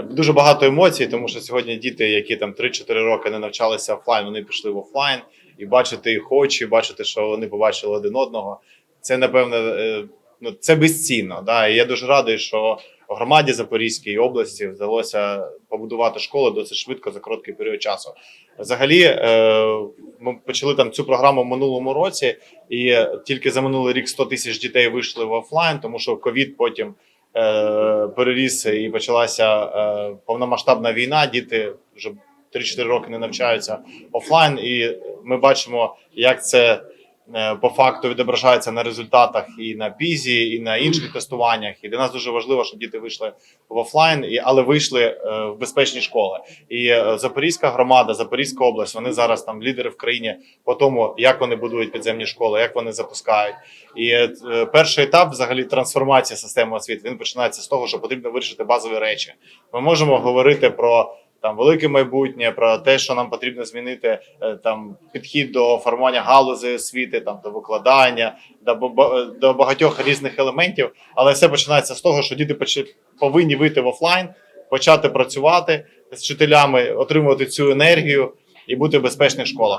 Е, Дуже багато емоцій, тому що сьогодні діти, які там 3-4 роки не навчалися офлайн, вони пішли в офлайн і бачити їх очі, бачити, що вони побачили один одного. Це напевне, е, ну це безцінно. Да? І я дуже радий, що громаді Запорізькій області вдалося побудувати школи досить швидко за короткий період часу. Взагалі, е, ми почали там цю програму в минулому році, і тільки за минулий рік 100 тисяч дітей вийшли в офлайн, тому що ковід потім переріс і почалася е, повномасштабна війна. Діти вже 3-4 роки не навчаються офлайн, і ми бачимо, як це е, по факту відображається на результатах і на пізі, і на інших тестуваннях. І для нас дуже важливо, щоб діти вийшли в офлайн, і, але вийшли е, в безпечні школи. І е, Запорізька громада, Запорізька область, вони зараз там лідери в країні по тому, як вони будують підземні школи, як вони запускають. І е, перший етап взагалі трансформації системи освіти він починається з того, що потрібно вирішити базові речі. Ми можемо говорити про там велике майбутнє, про те, що нам потрібно змінити е, там підхід до формування галузі освіти, там до викладання, до, до багатьох різних елементів. Але все починається з того, що діти повинні вийти в офлайн, почати працювати з вчителями, отримувати цю енергію і бути в безпечних школах.